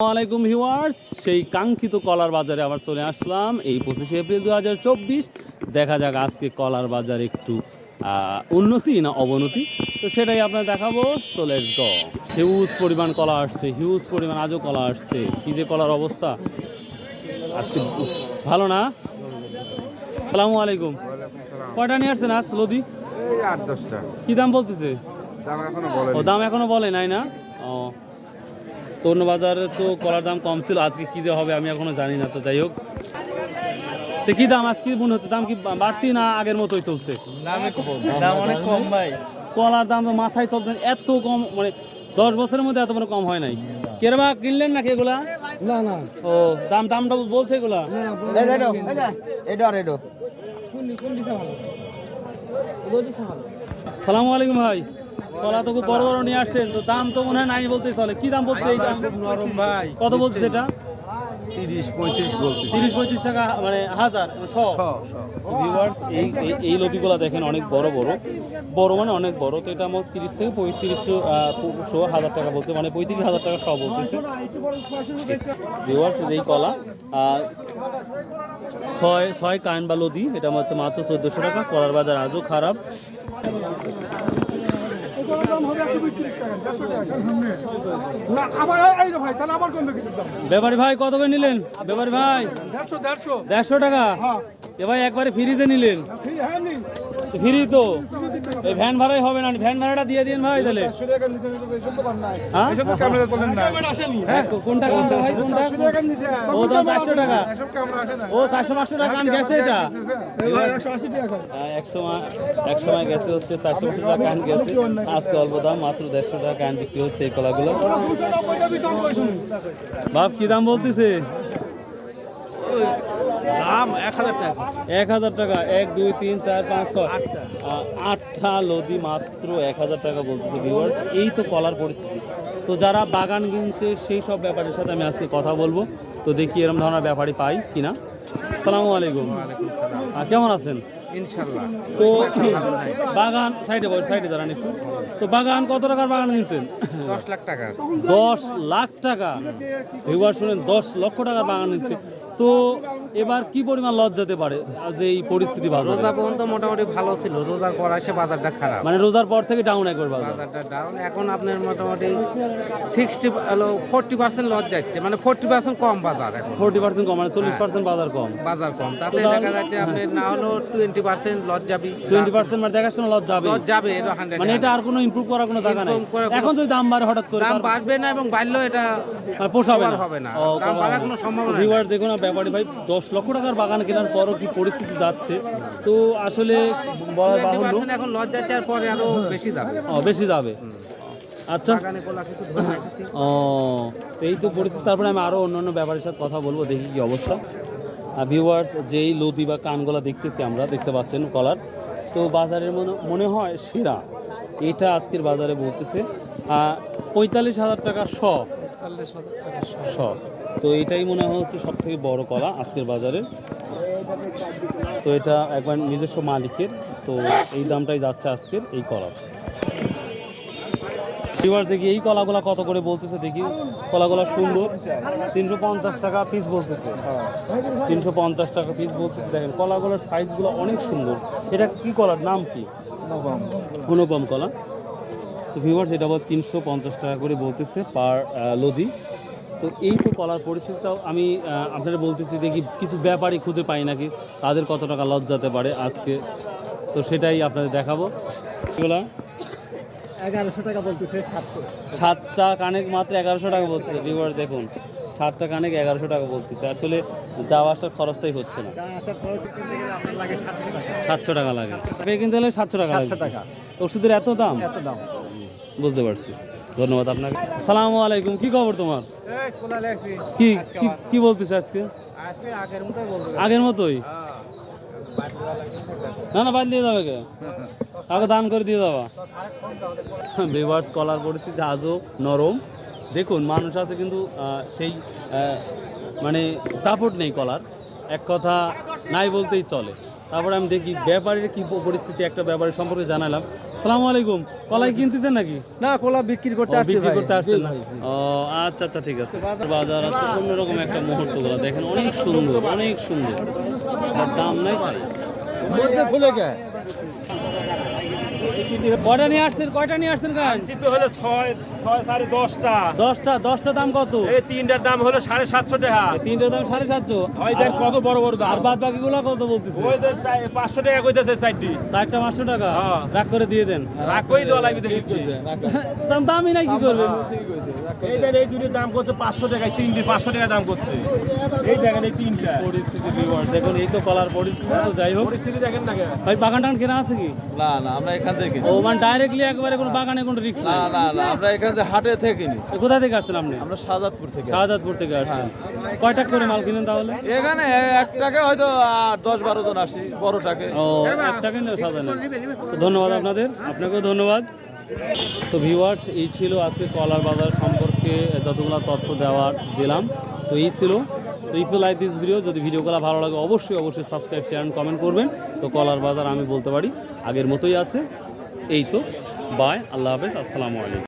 আসসালামাইকুম ভিউয়ার্স সেই কাঙ্ক্ষিত কলার বাজারে আবার চলে আসলাম। এই পঁচিশে এপ্রিল দু হাজার চব্বিশ দেখা যাক আজকে কলার বাজার একটু উন্নতি না অবনতি? তো সেটাই আপনার দেখাবো সো লেটস গো হিউজ পরিমাণ কলা আসছে হিউজ পরিমাণ আজও কলা আসছে। কি যে কলার অবস্থা? আজকে ভালো না? সালামু আলাইকুম কয়টা নিয়ে আসছেন আজ লদি? আট দশটা। কি দাম বলতেছে? দাম এখনও বলে ও দাম এখনও বলে নাই না? ও। তরুণ বাজারে তো কলার দাম কম ছিল আজকে কি যে হবে আমি এখনও জানি না তো যাই হোক। তো কি দাম আজকে মনে হচ্ছে দাম কি বাড়তি না আগের মতোই চলছে? দাম অনেক কম ভাই। কলার দাম তো মাথায় চলছে এত কম মানে দশ বছরের মধ্যে এত মানে কম হয় নাই। কেরবা কিনলেন নাকি এগুলা? না না। ও দাম দামটা বলছে এগুলা? সালামু আলাইকুম ভাই। কলা তো খুব বড় বড় নিয়ে আসছেন তো দাম তো মনে হয় নাই বলতে চলে। কি দাম বলছে এই দাম? নরম ভাই। কত বলছে এটা? তিরিশ পঁয়ত্রিশ টাকা মানে হাজার So এই এই- লতিগুলো দেখেন অনেক বড় বড়। বড় মানে অনেক বড় তো এটা আমার তিরিশ থেকে পঁয়ত্রিশশো হাজার টাকা বলতে মানে পঁয়ত্রিশ হাজার টাকা সব বলতেছে। ভিউয়ার্স এই কলা ছয় ছয় কান বা লদি এটা হচ্ছে মাত্র চোদ্দোশো টাকা। কলার বাজার আজও খারাপ। ব্যাপারী ভাই কত করে নিলেন? ব্যাপারী ভাই দেড়শো টাকা? হ্যাঁ। এ ভাই একবারে ফ্রিজে নিলেন। হ্যাঁ নি ফ্রি তো। এই ভ্যান ভাড়াই হবে না, ভ্যান ভাড়াটা দিয়ে দিন ভাই তাহলে। হ্যাঁ? হ্যাঁ কোনটা কোনটা ভাই, কোনটা? ও তো চারশো টাকা। ও, চারশো পাঁচশো টাকা কান গেছে এটা? এই ভাই 180 টাকা এক সময় গেছে হচ্ছে, চারশো পঁচিশ টাকা গেছে। দাম, মাত্র দেড়শো টাকা বিক্রি হচ্ছে এই কলাগুলো। 290 টা বিতাম কইছুন বাপ, কি দাম বলতেছে? দাম এক হাজার টাকা এক হাজার টাকা এক দুই তিন চার পাঁচ ছয়। আটটা। লদি মাত্র এক হাজার টাকা বলতেছে ভিউয়ার্স এই তো কলার পরিস্থিতি। তো যারা বাগান কিনছে সেই সব ব্যাপারের সাথে আমি আজকে কথা বলব। তো দেখি এরকম ধরনের ব্যাপারই পাই কিনা। সালামু। আলাইকুম কেমন আছেন? ইনশাল্লাহ তো বাগান সাইডে বল সাইডে দাঁড়ান একটু। তো বাগান কত টাকার বাগান কিনছেন? দশ লাখ টাকা। দশ লাখ টাকা। এবার শুনেন দশ লক্ষ টাকার বাগান নিচ্ছে তো এবার কি পরিমাণ লস যেতে পারে? যে এই পরিস্থিতি বাজারে? রোজা পর্যন্ত মোটামুটি ভালো ছিল। রোজার পর আসে বাজারটা খারাপ। মানে রোজার পর থেকে ডাউন একবার বাজার। বাজারটা ডাউন এখন আপনার মোটামুটি সিক্সটি হলো ফোরটি পার্সেন্ট লস যাচ্ছে। মানে ফোরটি পার্সেন্ট কম বাজার এখন। ফোর্টি পার্সেন্ট কম মানে চল্লিশ পার্সেন্ট বাজার কম। বাজার কম। তাতে দেখা যাচ্ছে আপনি না হলেও টোয়েন্টি পার্সেন্ট লস যাবে টোয়েন্টি পার্সেন্ট মানে দেখার সময় লস যাবে লস যাবে এটা হান্ড্রেড মানে এটা আর কোনো ইমপ্রুভ করার কোনো জায়গা নেই। এখন যদি দাম বাড়ে হঠাৎ করে দাম বাড়বে না এবং বাড়লেও এটা আর পোষাবে হবে না। দাম বাড়ার কোনো। সম্ভাবনা viewers দেখুন না ব্যাপারী ভাই দশ লক্ষ টাকার বাগান কেনার পরও কি পরিস্থিতি যাচ্ছে? তো আসলে বলা টোয়েন্টি বাহুল্য। এখন লস যাচ্ছে আর পরে আরও বেশি যাবে। ও, বেশি যাবে। আচ্ছা। ও তো এই তো পরিস্থিতি। তারপরে আমি আরও অন্যান্য ব্যাপারের সাথে কথা বলব দেখি কি অবস্থা। ভিউয়ার্স যেই লতি বা কানগুলা দেখতেছি আমরা দেখতে পাচ্ছেন কলার। তো বাজারের মনে মনে হয় সেরা। এটা আজকের বাজারে বলতেছে পঁয়তাল্লিশ হাজার টাকা শ শ তো এটাই মনে হচ্ছে সব থেকে বড় কলা আজকের বাজারে। তো এটা একবার নিজস্ব মালিকের। তো এই দামটাই যাচ্ছে আজকের এই কলার। এবার দেখি এই কলাগুলা কত করে বলতেছে দেখি। কলাগুলা সুন্দর। তিনশো পঞ্চাশ টাকা পিস বলতেছে। তিনশো পঞ্চাশ টাকা পিস বলতেছে। দেখেন কলাগুলোর সাইজগুলো অনেক সুন্দর। এটা কি কলার? নাম কি? অনুপম কলা। তো ভিউয়ার্স এটা আবার তিনশো পঞ্চাশ টাকা করে বলতেছে পার লদি তো এই তো কলার পরিস্থিতিটাও আমি আপনারা বলতেছি দেখি কিছু ব্যাপারই খুঁজে পাই নাকি তাদের কত টাকা লস যেতে পারে আজকে। তো সেটাই আপনাদের দেখাবো। এগুলা? এগারোশো টাকা বলতেছে সাতশো। সাতটা কানেক মাত্র এগারোশো টাকা বলতেছে ভিউয়ার দেখুন। সাতটা কানেক এগারোশো টাকা বলতেছে। আসলে যাওয়া আসার খরচটাই হচ্ছে না। সাতশো টাকা। লাগে। কিনতে হলে সাতশো টাকা টাকা। ওষুধের এত দাম? এত দাম। বুঝতে পারছি। ধন্যবাদ আপনাকে। সালামু আলাইকুম কি খবর তোমার। কি কি- বলতেছে আজকে? আগের মতোই আগের মতোই? না না বাদ দিয়ে যাবে কে? আগে দান করে দিয়ে যাবা। বেভার্স কলার পরিস্থিতি আজও নরম। দেখুন মানুষ আছে কিন্তু সেই মানে তাপট নেই কলার। এক কথা নাই বলতেই চলে। তারপরে আমি দেখি ব্যাপারের কি পরিস্থিতি একটা ব্যাপারের সম্পর্কে জানালাম। সালামু আলাইকুম। কলাই কিনতেছেন নাকি? না কলা বিক্রি করতে ও, বিক্রি করতে আসছেন না? ও আচ্ছা আচ্ছা ঠিক আছে। বাজার আছে অন্যরকম একটা মুহূর্তগুলো দেখেন অনেক সুন্দর অনেক সুন্দর। দাম নাই মধ্যে খুলে গে কয়টা নিয়ে আসছেন কয়টা নিয়ে আসছেন গান? চিত্ত হলো ছয় দশটা। দশটা দশটা দাম কত? এই তিনটার দাম হলো সাড়ে সাতশো টাকা। তিনটার দাম সাড়ে সাতশো। ওই দেখ কত বড় বড় দাম? আর বাদ বাকি গুলো কত বলতেছে? ওই দেখ পাঁচশো টাকা কইতেছে সাইডটি চারটা পাঁচশো টাকা? হ্যাঁ। রাগ করে দিয়ে দেন। রাগ কই দেওয়া লাগবে দেখছি দাম দামই নাই কি করবেন এই দেখ এই দুটির দাম করছে পাঁচশো টাকা তিনটি পাঁচশো টাকা দাম করছে। এই দেখেন এই তিনটা। পরিস্থিতি দেখুন এই তো কলার পরিস্থিতি তো যাই হোক। পরিস্থিতি দেখেন না ভাই বাগান টাগান কেনা আছে কি? না না আমরা এখান থেকে ও মানে ডাইরেক্টলি একবারে কোনো বাগানে কোনো রিস্ক না না না আমরা এখান হাটে থেকে কোথা থেকে আসছেন আপনি? আমরা শাহজাদপুর থেকে। শাহজাদপুর থেকে আসছেন। করে মাল কিনেন তাহলে? এখানে এক টাকা হয়তো দশ বারো জন আসি বড়টাকে। ও তো ধন্যবাদ আপনাদের। আপনাকেও ধন্যবাদ। তো ভিউয়ার্স এই ছিল আজকে কলার বাজার সম্পর্কে যতগুলো তথ্য দেওয়ার দিলাম। তো এই ছিল। তো if you like this video যদি ভিডিওগুলো ভালো লাগে অবশ্যই অবশ্যই সাবস্ক্রাইব শেয়ার কমেন্ট করবেন। তো কলার বাজার আমি বলতে পারি আগের মতোই আছে। এই তো বাই আল্লাহ হাফেজ আসসালামু আলাইকুম।